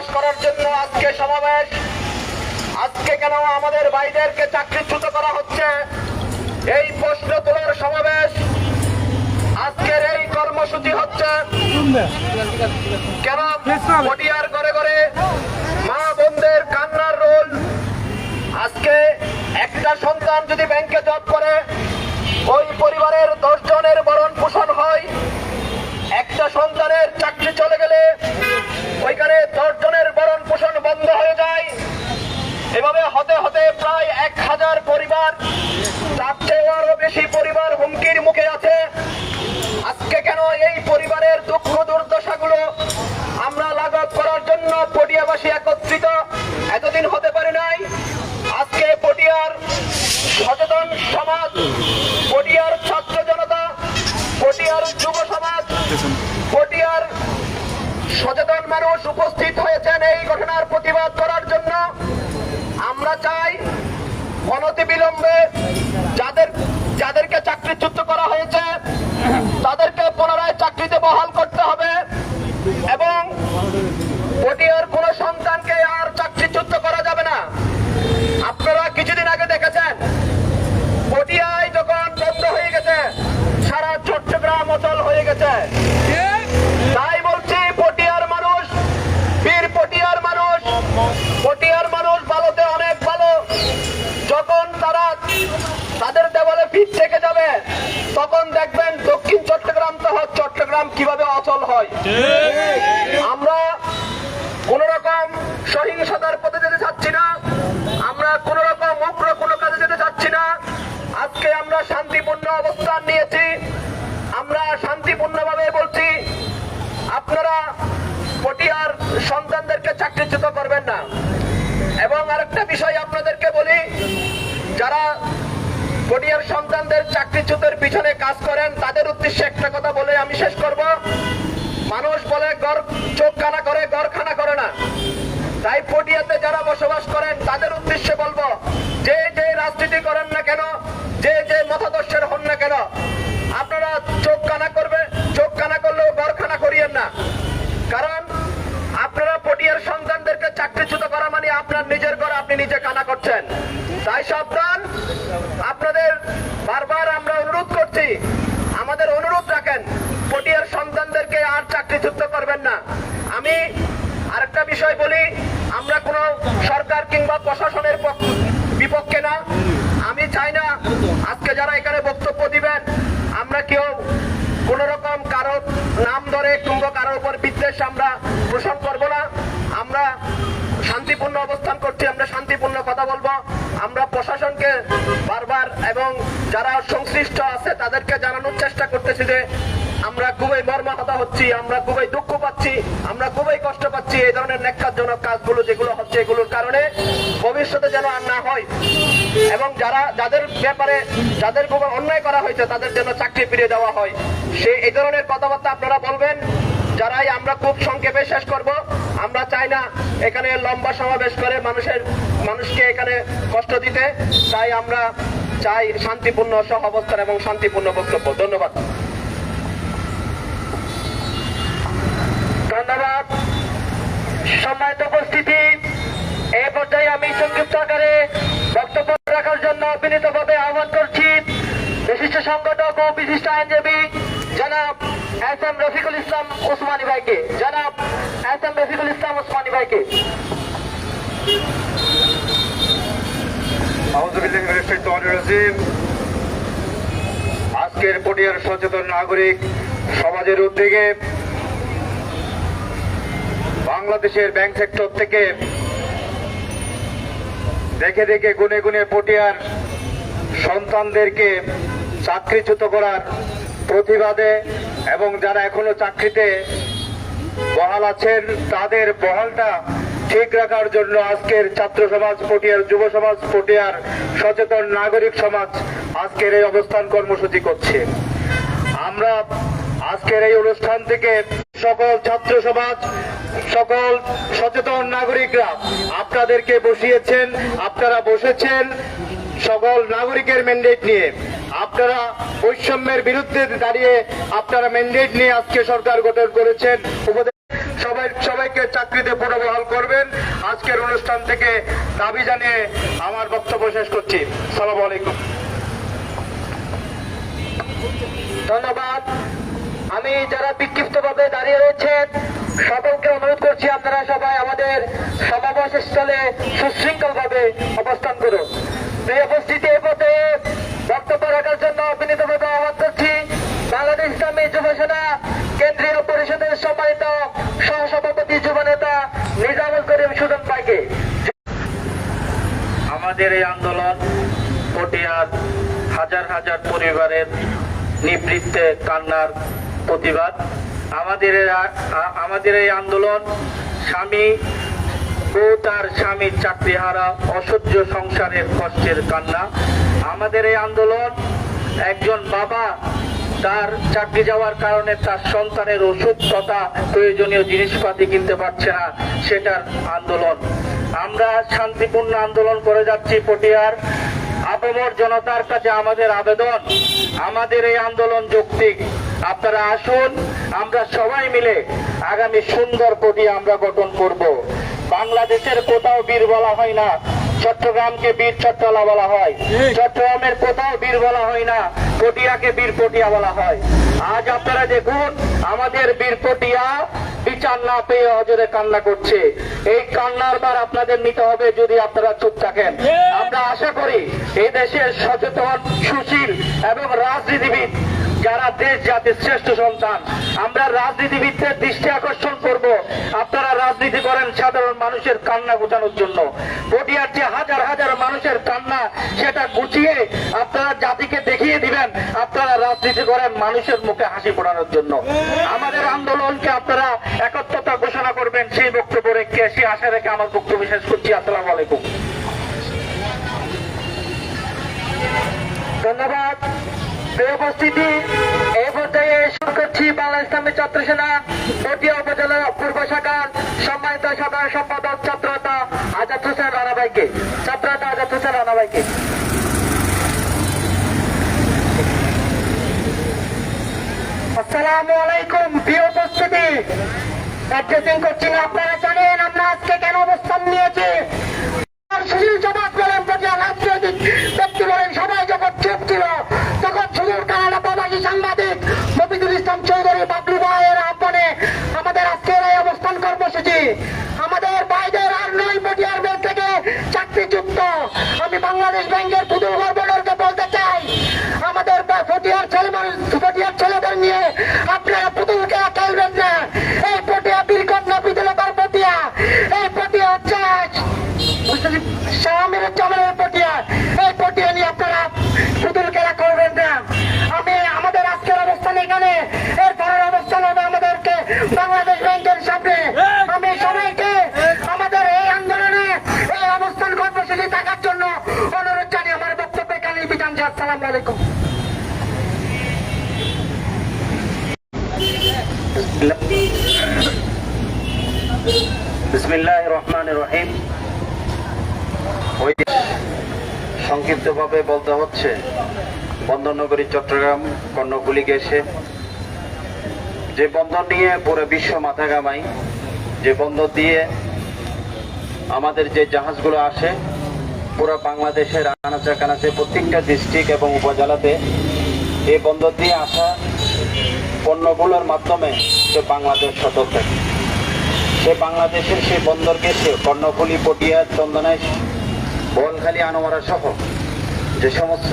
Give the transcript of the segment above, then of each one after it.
বসবাস করার জন্য আজকে সমাবেশ। আজকে কেন আমাদের ভাইদেরকে চাকরিচ্যুত করা হচ্ছে? এই প্রশ্ন তোলার সমাবেশ আজকের এই কর্মসূচি হচ্ছে কেন পটিয়ার করে করে মা বোনদের কান্নার রোল? আজকে একটা সন্তান যদি ব্যাংকে জব করে, ওই পরিবারের সচেতন সমাজ পটিয়ার ছাত্র জনতা পটিয়ার যুব সমাজ পটিয়ার সচেতন মানুষ উপস্থিত হয়েছেন এই ঘটনার প্রতিবাদ করার জন্য। আমরা চাই অনতিবিলম্বে যাদের, যাদেরকে চাকরিচ্যুত করা হয়েছে, তাদেরকে পুনরায় চাকরিতে বহাল করতে হবে এবং পটিয়ার কোন সন্তানকে আর চাকরিচ্যুত করা যাবে না আপনারা কিছুদিন আগে দেখেছেন পটিয়ায় যখন বন্ধ হয়ে গেছে সারা চট্টগ্রাম অচল হয়ে গেছে তাই বলছি পটিয়ার মানুষ বীর পটিয়ার মানুষ পটিয়ার মানুষ ভালোতে অনেক ভালো যখন তারা তাদের দেওয়ালে পিঠ থেকে যাবে তখন দেখবেন দক্ষিণ চট্টগ্রাম সহ চট্টগ্রাম কীভাবে অচল হয়? আমরা কোন রকম সহিংসতার পথে যেতে চাচ্ছি না। আমরা কোন রকম উগ্র কোনো কাজে যেতে চাচ্ছি না। আজকে আমরা শান্তিপূর্ণ অবস্থান নিয়েছি। আমরা শান্তিপূর্ণভাবে বলছি, আপনারা পটিয়ার সন্তানদেরকে চাকরিচ্যুত করবেন না। এবং আরেকটা বিষয় আপনাদেরকে বলি, যারা পটিয়ার সন্তানদের চাকরিচ্যুতের পিছনে কাজ করেন, তাদের উদ্দেশ্যে একটা কথা বলে আমি শেষ করব। মানুষ বলে, গড় চোখ করে গড় খানা করে না। তাই পটিয়াতে যারা বসবাস করেন, তাদের উদ্দেশ্যে বলব, যে যে রাজনীতি করেন না কেন, যে যে মতাদর্শের হন না কেন, আপনারা চোখ কানা করবে চোখ কানা করলেও গড় খানা করিয়েন না। কারণ আপনারা পটিয়ার সন্তানদেরকে চাকরিচ্যুত করা মানে আপনার নিজের ঘর, আপনি নিজে কানা করছেন। তাই সাবধান আপনাদের বারবার আমরা অনুরোধ করছি আমাদের অনুরোধ রাখেন পটিয়ার সন্তানদেরকে আর চাকরিচ্যুত করবেন না আমি আরেকটা বিষয় বলি, আমরা কোনো সরকার কিংবা প্রশাসনের পক্ষ- বিপক্ষে না। আমি চাই না আজকে যারা এখানে বক্তব্য দিবেন, আমরা কেউ কোন রকম কারও নাম ধরে কিংবা কারোর উপর বিদ্বেষ আমরা পোষণ করব না। আমরা শান্তিপূর্ণ অবস্থান করছি, আমরা শান্তিপূর্ণ কথা বলব। আমরা প্রশাসনকে বারবার এবং যারা সংশ্লিষ্ট আছে তাদেরকে জানানোর চেষ্টা করতেছি যে আমরা খুবই মর্মাহত হচ্ছি, আমরা খুবই দুঃখ পাচ্ছি, আমরা খুবই কষ্ট পাচ্ছি এই ধরনের ন্যাক্কারজনক কাজগুলো যেগুলো হচ্ছে এগুলোর কারণে ভবিষ্যতে যেন আর না হয়। এবং যারা, যাদের ব্যাপারে, যাদের উপর অন্যায় করা হয়েছে, তাদের জন্য চাকরি ফিরিয়ে দেওয়া হয়। সে এই ধরনের কথাবার্তা আপনারা বলবেন, যারাই আমরা খুব সংক্ষেপে শেষ করব, আমরা চাই না এখানে লম্বা সমাবেশ করে মানুষের, মানুষকে এখানে কষ্ট দিতে। তাই আমরা চাই শান্তিপূর্ণ সহ অবস্থান এবং শান্তিপূর্ণ বক্তব্য। ধন্যবাদ। ধন্যবাদ। সম্মানিত উপস্থিতি এই পর্যায়ে আমি সংক্ষিপ্ত আকারে বক্তব্য রাখার জন্য বিনীতভাবে আহ্বান করছি বিশিষ্ট সংগঠক ও বিশিষ্ট আইনজীবী জনাব এস এম রফিকুল ইসলাম ওসমানী ভাইকে। জনাব এস এম রফিকুল ইসলাম ওসমানী ভাইকে। আজকের পটিয়ার সচেতন নাগরিক সমাজের উদ্যোগে বাংলাদেশের ব্যাংক সেক্টর থেকে দেখে দেখে গুনে গুনে পটিয়ার সন্তানদেরকে চাকরিচ্যুত করার প্রতিবাদে এবং যারা এখনও চাকরিতে বহাল আছেন, তাদের বহালটা ঠিক রাখার জন্য আজকের ছাত্র সমাজ পটিয়ার, যুব সমাজ পটিয়ার সচেতন নাগরিক সমাজ আজকের এই অবস্থান কর্মসূচি করছে। আমরা আজকের এই অনুষ্ঠান থেকে সকল ছাত্র সমাজ সকল সচেতন নাগরিকরা আপনাদেরকে বসিয়েছেন, আপনারা বসেছেন সকল নাগরিকের ম্যান্ডেট নিয়ে। আপনারা বৈষম্যের বিরুদ্ধে দাঁড়িয়ে আপনারা ম্যান্ডেট নিয়ে আজকে সরকার গঠন করেছেন। সবাই সবাই সবাইকে চাকরিতে পুনর্বহাল করবেন। আজকের অনুষ্ঠান থেকে দাবি জানিয়ে আমার বক্তব্য শেষ করছি। সালাম আলাইকুম। ধন্যবাদ। আমি যারা বিক্ষিপ্তভাবে দাঁড়িয়ে রয়েছেন সকলকে অনুরোধ করছি আপনারা সবাই আমাদের সমাবেশ স্থলে সুশৃঙ্খল ভাবে অবস্থান করুন। উপস্থিতি এই পথে বক্তব্য রাখার জন্য আহ্বান করছি। বাংলাদেশ ইসলামী যুব সেনা কেন্দ্রীয় পরিষদের সম্মানিত সহসভাপতি যুব নেতা নিজামুল করিম সুদন আমাদের এই আন্দোলন পটিয়ার হাজার হাজার পরিবারের নিবৃত্তে কান্নার প্রতিবাদ। আমাদের আমাদের এই আন্দোলন স্বামী ও তার স্বামীর চাকরিহারা অসহ্য সংসারের কষ্টের কান্না। আমাদের এই আন্দোলন একজন বাবা তার চাকরি যাওয়ার কারণে তার সন্তানের ওষুধ তথা প্রয়োজনীয় জিনিসপাতি কিনতে পারছে না, সেটার আন্দোলন। আমরা শান্তিপূর্ণ আন্দোলন করে যাচ্ছি পটিয়ার। আপামর জনতার কাছে আমাদের আবেদন, আমাদের এই আন্দোলন যৌক্তিক। আপনারা আসুন, আমরা সবাই মিলে আগামী সুন্দর পটিয়া আমরা গঠন করব। বাংলাদেশের কোথাও বীর বলা হয় না, চট্টগ্রামকে বীর চট্টলা বলা হয়। চট্টগ্রামের কোথাও বীর বলা হয় না, পটিয়াকে বীর পটিয়া বলা হয়। আজ আপনারা দেখুন, আমাদের বীর পটিয়া বিচার না পেয়ে হজরে কান্না করছে। এই কান্নার বার আপনাদের নিতে হবে যদি আপনারা চুপ থাকেন। আমরা আশা করি এই দেশের সচেতন, সুশীল এবং রাজনীতিবিদ যারা দেশ জাতির শ্রেষ্ঠ সন্তান, আমরা রাজনীতিবিদদের দৃষ্টি আকর্ষণ করব। আপনারা রাজনীতি করেন সাধারণ মানুষের কান্না গুটানোর জন্য। পটিয়ার যে হাজার হাজার মানুষের কান্না, সেটা গুছিয়ে আপনারা জাতিকে দেখিয়ে দিবেন। আপনারা রাজনীতি করেন মানুষের মুখে হাসি ফোটানোর জন্য। আমাদের আন্দোলনকে আপনারা একত্রতা ঘোষণা করবেন। সেই বক্তব্য রেখে, সেই আশা রেখে আমার বক্তব্য শেষ করছি। আসসালামু আলাইকুম। উপস্থিতি এই পর্যায়ে শুরু করছি বাংলা ইসলামী ছাত্র সেনা পটিয়া উপজেলা পূর্ব শাখার সম্মানিত সাধারণ সম্পাদক ছাত্রতা আজাদ হোসেন রানা ভাইকে। ছাত্রতা আজাদ হোসেন রানা ভাইকে। আসসালামু আলাইকুম, প্রিয় উপস্থিতি। অ্যাড্রেসিং করছি আপনারা জানেন আমরা আজকে কেন অবস্থান নিয়েছি আর সুনীল জবাব বলেন পটিয়া রাজনৈতিক ব্যক্তি বলেন সবাই যখন চুপ ছিল তখন সুদূর কানাডা প্রবাসী সাংবাদিক মফিদুল ইসলাম চৌধুরী বাবলু ভাইয়ের আহ্বানে আমাদের আজকের এই অবস্থান কর্মসূচি আমাদের ভাইদের আর নয় পটিয়ার ব্যাংক থেকে চাকরিযুক্ত আমি বাংলাদেশ ব্যাংকের পুতুল ঘর বলতে চাই। আমাদের বা- ছেলে মানুষ ছেলেদের নিয়ে আপনারা পুতুলকে খেলবেন না এই পটিয়া বীরকট নপিতুলতার পটিয়া এই পটিয়া হচ্ছে স্বামীর চামড়ের পটিয়া এই পটিয়া নিয়ে আপনারা পুতুল খেলা করবেন না আমি আমাদের আজকের অবস্থান এখানে এর পরের অবস্থান হবে আমাদেরকে বাংলাদেশ ব্যাংকের সামনে আমি সবাইকে আমাদের এই আন্দোলনে এই অবস্থান কর্মসূচি থাকার জন্য অনুরোধ জানিয়ে আমার বক্তব্য বিধান আসসালামু আলাইকুম। সংক্ষিপ্তভাবে বলতে হচ্ছে, বন্দরনগরী, চট্টগ্রাম কর্ণকুলি গেছে। যে বন্দর নিয়ে পুরো বিশ্ব মাথা ঘামাই যে বন্দর দিয়ে আমাদের যে জাহাজগুলো আসে পুরো বাংলাদেশের আনাচে কানাচে প্রত্যেকটা ডিস্ট্রিক্ট এবং উপজেলাতে এই বন্দর দিয়ে আসা পণ্যগুলোর মাধ্যমে সে বাংলাদেশ সতর্ক। থাকে সে বাংলাদেশের সেই বন্দরকে সে কর্ণফুলি, পটিয়া চন্দনাইশ বোয়ালখালী আনোয়ারা সহ যে সমস্ত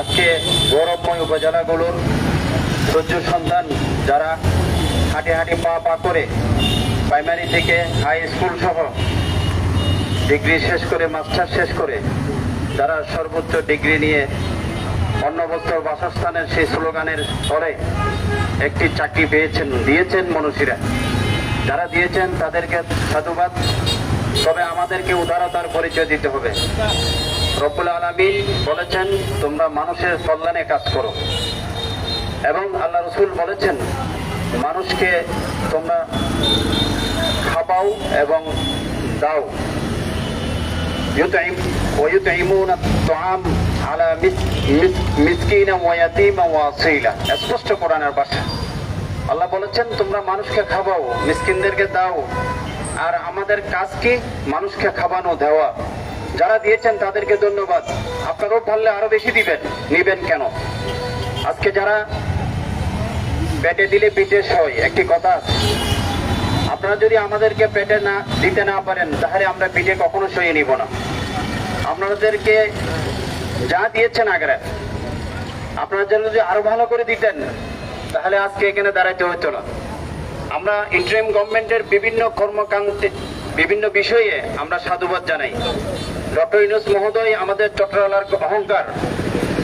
আজকে গৌরবময় উপজেলাগুলোর সহ্য সন্তান যারা হাঁটি হাঁটি পা পা করে প্রাইমারি থেকে হাই স্কুল সহ ডিগ্রি শেষ করে মাস্টার শেষ করে যারা সর্বোচ্চ ডিগ্রি নিয়ে অন্য বস্ত্র বাসস্থানের সেই স্লোগানের পরে একটি চাকরি পেয়েছেন, দিয়েছেন মনুষীরা। যারা দিয়েছেন তাদেরকে সাধুবাদ। তবে আমাদেরকে উদারতার পরিচয় দিতে হবে। রব্বুল আলমী বলেছেন, তোমরা মানুষের কল্যাণে কাজ করো। এবং আল্লাহ রসুল বলেছেন, মানুষকে তোমরা খাবাও এবং দাও। يطعم ويطعمون الطعام على مس- مس- مسكينا ويتيما وأصيلا স্পষ্ট কোরআনের ভাষা আল্লাহ বলেছেন তোমরা মানুষকে খাওয়াও মিসকিনদেরকে দাও আর আমাদের কাজ কি মানুষকে খাওয়ানো দেওয়া যারা দিয়েছেন তাদেরকে ধন্যবাদ আপনারাও পারলে আরো বেশি দিবেন নিবেন কেন আজকে যারা পেটে দিলে বিদেশ হয় একটি কথা আছে। আপনারা যদি আমাদেরকে পেটে না, দিতে না পারেন, তাহলে আমরা পিঠে কখনো সইয়ে নিব না। আপনাদেরকে যা দিয়েছেন আগ্রা আপনারা যদি আরও ভালো করে দিতেন, তাহলে আজকে এখানে দাঁড়াইতে হতো না। আমরা ইন্টারিম গভর্নমেন্টের বিভিন্ন কর্মকাণ্ডে, বিভিন্ন বিষয়ে আমরা সাধুবাদ জানাই। ডক্টর ইউনুস মহোদয় আমাদের চট্টলার অহংকার,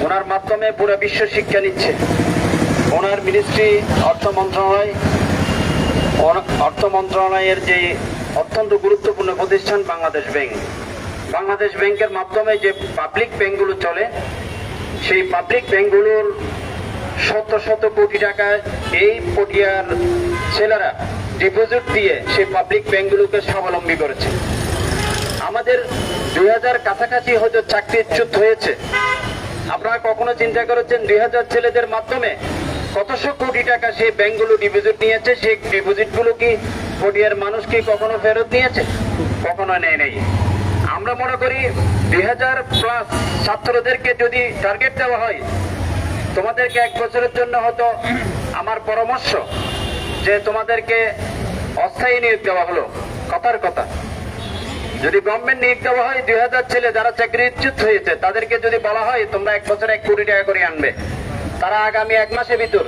ওনার মাধ্যমে পুরো বিশ্ব শিক্ষা নিচ্ছে। ওনার মিনিস্ট্রি অর্থ মন্ত্রণালয় অর্থ মন্ত্রণালয়ের যে অত্যন্ত গুরুত্বপূর্ণ প্রতিষ্ঠান বাংলাদেশ ব্যাংক। বাংলাদেশ ব্যাংকের মাধ্যমে যে পাবলিক ব্যাংকগুলো চলে, সেই পাবলিক ব্যাংকগুলোর শত শত কোটি টাকা এই পটিয়ার ছেলেরা ডিপোজিট দিয়ে সেই পাবলিক ব্যাংকগুলোকে স্বাবলম্বী করেছে। আমাদের দুই হাজার কাছাকাছি হয়তো চাকরিচ্যুত হয়েছে। আপনারা কখনো চিন্তা করেছেন দুই হাজার ছেলেদের মাধ্যমে কতশো কোটি টাকা সেই ব্যাংকগুলো ডিপোজিট নিয়েছে সেই ডিপোজিটগুলো কি পটিয়ার মানুষ কি কখনো ফেরত নিয়েছে? কখনো নেয় নেই। আমরা মনে করি দুই হাজার প্লাস ছাত্রদেরকে যদি টার্গেট দেওয়া হয়, তোমাদেরকে এক বছরের জন্য হয়তো আমার পরামর্শ যে তোমাদেরকে অস্থায়ী নিয়োগ দেওয়া হলো। কথার কথা। যদি গভর্নমেন্ট নিয়োগ দেওয়া হয়, দুই হাজার ছেলে যারা চাকরি ইচ্ছুত হয়েছে, তাদেরকে যদি বলা হয়, তোমরা এক বছর এক কোটি টাকা করে আনবে। তারা আগামী এক মাসের ভিতর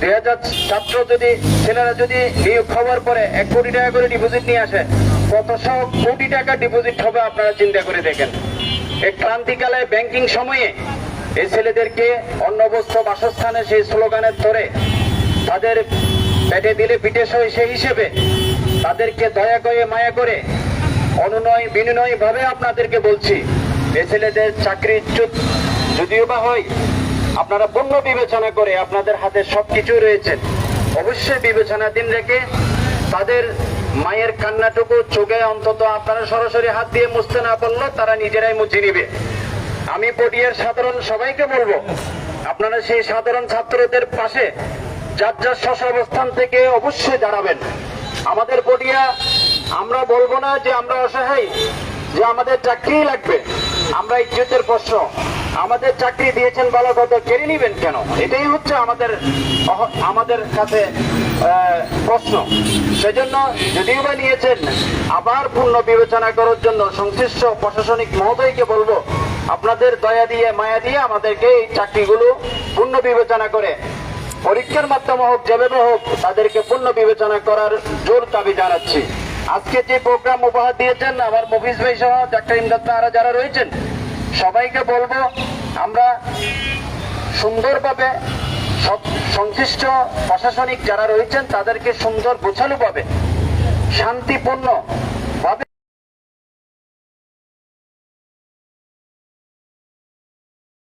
দুই হাজার ছাত্র যদি, ছেলেরা যদি নিয়োগ হওয়ার পরে এক কোটি টাকা করে ডিপোজিট নিয়ে আসে কতশো কোটি টাকা ডিপোজিট হবে আপনারা চিন্তা করে দেখেন। এই ক্রান্তিকালে ব্যাংকিং সময়ে এই ছেলেদেরকে অন্ন বস্ত্র বাসস্থানে সেই স্লোগানের ধরে তাদের পেটে দিলে পিঠে সই সেই হিসেবে তাদেরকে দয়া করে মায়া করে অনুনয় বিনিময় ভাবে আপনাদেরকে বলছি এ ছেলেদের চাকরি ইচ্ছুক যদিও বা হয় আপনারা পূর্ণ বিবেচনা করে আপনাদের হাতে সবকিছু রয়েছে। অবশ্যই বিবেচনাধীন রেখে তাদের মায়ের কান্নাটুকু চোখে অন্তত আপনারা সরাসরি হাত দিয়ে মুছতে না পারলেও তারা নিজেরাই মুছে নিবে। আমি পটিয়ার সাধারণ সবাইকে বলব, আপনারা সেই সাধারণ ছাত্রদের পাশে যার যার শশ অবস্থান থেকে অবশ্যই দাঁড়াবেন। আমাদের পটিয়া, আমরা বলব না যে আমরা অসহায়, যে আমাদের চাকরি লাগবে, আমরা ইজ্জতের প্রশ্ন। আমাদের চাকরি দিয়েছেন ভালো কথা কেড়ে নিবেন কেন? এটাই হচ্ছে আমাদের আমাদের কাছে প্রশ্ন। সেজন্য যদিও বা নিয়েছেন, আবার পূর্ণ বিবেচনা করার জন্য সংশ্লিষ্ট প্রশাসনিক মহোদয়কে বলব, আপনাদের দয়া দিয়ে, মায়া দিয়ে আমাদেরকে এই চাকরিগুলো পূর্ণ বিবেচনা করে, পরীক্ষার মাধ্যমে হোক, যেভাবে হোক, তাদেরকে পূর্ণ বিবেচনা করার জোর দাবি জানাচ্ছি। আজকে যে প্রোগ্রাম উপহার দিয়েছেন, আমার মফিজ ভাই সহ ডাক্তার ইমদাদ যারা রয়েছেন সবাইকে বলব আমরা সুন্দরভাবে সংশ্লিষ্ট প্রশাসনিক যারা রয়েছেন তাদেরকে সুন্দর গোছালোভাবে শান্তিপূর্ণ